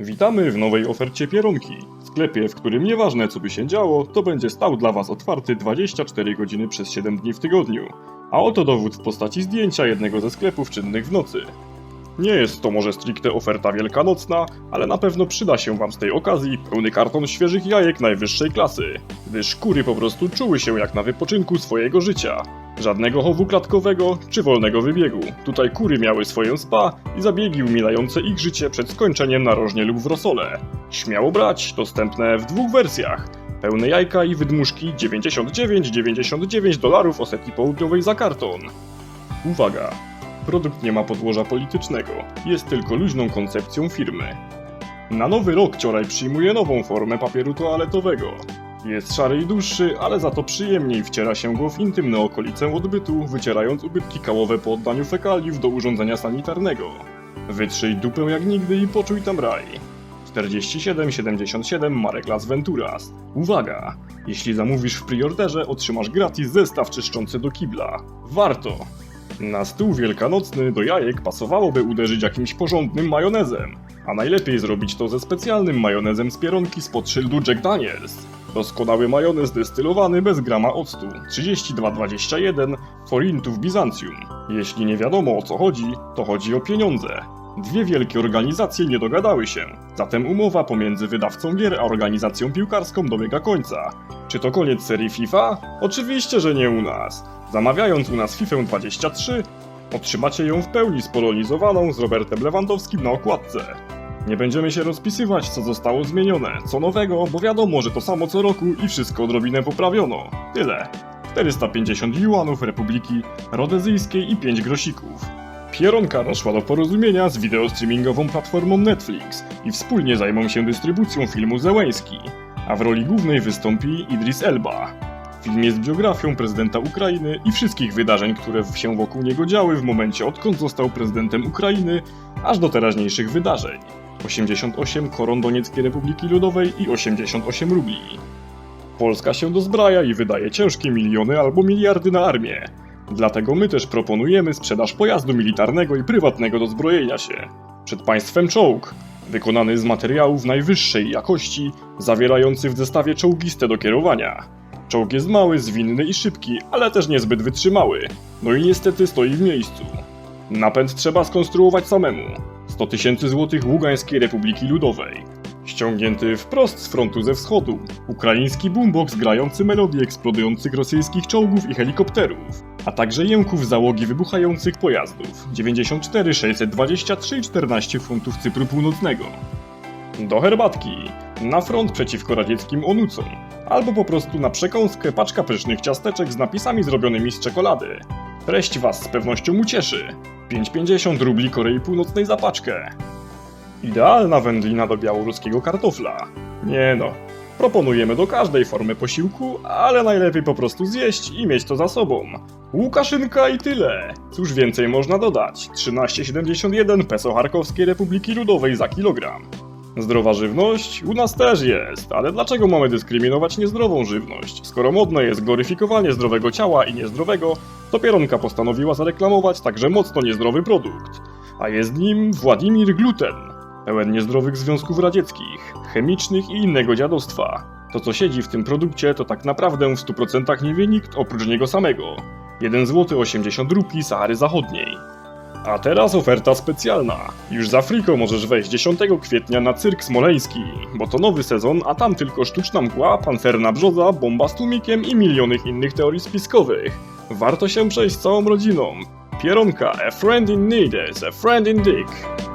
Witamy w nowej ofercie Pieronki. Sklepie, w którym nieważne co by się działo, to będzie stał dla Was otwarty 24 godziny przez 7 dni w tygodniu. A oto dowód w postaci zdjęcia jednego ze sklepów czynnych w nocy. Nie jest to może stricte oferta wielkanocna, ale na pewno przyda się Wam z tej okazji pełny karton świeżych jajek najwyższej klasy, gdyż kury po prostu czuły się jak na wypoczynku swojego życia. Żadnego chowu klatkowego czy wolnego wybiegu. Tutaj kury miały swoją spa i zabiegi umilające ich życie przed skończeniem narożnie lub w rosole. Śmiało brać, dostępne w dwóch wersjach. Pełne jajka i wydmuszki 99,99 dolarów Osetii Południowej za karton. Uwaga! Produkt nie ma podłoża politycznego, jest tylko luźną koncepcją firmy. Na nowy rok Cioraj przyjmuje nową formę papieru toaletowego. Jest szary i dłuższy, ale za to przyjemniej wciera się go w intymne okolice odbytu, wycierając ubytki kałowe po oddaniu fekaliów do urządzenia sanitarnego. Wytrzyj dupę jak nigdy i poczuj tam raj. 4777 Marek Las Venturas. Uwaga! Jeśli zamówisz w priorderze, otrzymasz gratis zestaw czyszczący do kibla. Warto! Na stół wielkanocny do jajek pasowałoby uderzyć jakimś porządnym majonezem, a najlepiej zrobić to ze specjalnym majonezem z pieronki spod szyldu Jack Daniels. Doskonały majonez destylowany bez grama octu, 3221 forintów Bizancjum. Jeśli nie wiadomo o co chodzi, to chodzi o pieniądze. Dwie wielkie organizacje nie dogadały się, zatem umowa pomiędzy wydawcą gier a organizacją piłkarską dobiega końca. Czy to koniec serii FIFA? Oczywiście, że nie u nas. Zamawiając u nas FIFA 23, otrzymacie ją w pełni spolonizowaną z Robertem Lewandowskim na okładce. Nie będziemy się rozpisywać, co zostało zmienione, co nowego, bo wiadomo, że to samo co roku i wszystko odrobinę poprawiono. Tyle. 450 juanów Republiki Rodezyjskiej i 5 grosików. Pieronka doszła do porozumienia z wideostreamingową platformą Netflix i wspólnie zajmą się dystrybucją filmu Zełęski, a w roli głównej wystąpi Idris Elba. Film jest biografią prezydenta Ukrainy i wszystkich wydarzeń, które się wokół niego działy w momencie odkąd został prezydentem Ukrainy, aż do teraźniejszych wydarzeń. 88 koron Donieckiej Republiki Ludowej i 88 rubli. Polska się dozbraja i wydaje ciężkie miliony albo miliardy na armię. Dlatego my też proponujemy sprzedaż pojazdu militarnego i prywatnego do zbrojenia się. Przed państwem czołg, wykonany z materiałów najwyższej jakości, zawierający w zestawie czołgiste do kierowania. Czołg jest mały, zwinny i szybki, ale też niezbyt wytrzymały. No i niestety stoi w miejscu. Napęd trzeba skonstruować samemu. 100 tysięcy złotych Ługańskiej Republiki Ludowej. Ściągnięty wprost z frontu ze wschodu. Ukraiński boombox grający melodii eksplodujących rosyjskich czołgów i helikopterów. A także jęków załogi wybuchających pojazdów. 94, 623 i 14 funtów Cypru Północnego. Do herbatki. Na front przeciwko radzieckim onucom. Albo po prostu na przekąskę paczka pysznych ciasteczek z napisami zrobionymi z czekolady. Treść Was z pewnością ucieszy. 5,50 rubli Korei Północnej za paczkę. Idealna wędlina do białoruskiego kartofla. Nie no. Proponujemy do każdej formy posiłku, ale najlepiej po prostu zjeść i mieć to za sobą. Łukaszynka i tyle. Cóż więcej można dodać? 13,71 peso Charkowskiej Republiki Ludowej za kilogram. Zdrowa żywność? U nas też jest, ale dlaczego mamy dyskryminować niezdrową żywność? Skoro modne jest gloryfikowanie zdrowego ciała i niezdrowego, to Pieronka postanowiła zareklamować także mocno niezdrowy produkt. A jest nim Władimir Gluten, pełen niezdrowych związków radzieckich, chemicznych i innego dziadostwa. To co siedzi w tym produkcie to tak naprawdę w 100% nie wie nikt oprócz niego samego. 1 zł 80 rupii Sahary Zachodniej. A teraz oferta specjalna. Już za friko możesz wejść 10 kwietnia na Cyrk Smoleński, bo to nowy sezon, a tam tylko sztuczna mgła, pancerna brzoza, bomba z tłumikiem i miliony innych teorii spiskowych. Warto się przejść z całą rodziną. Pieronka, a friend in need is a friend in dick.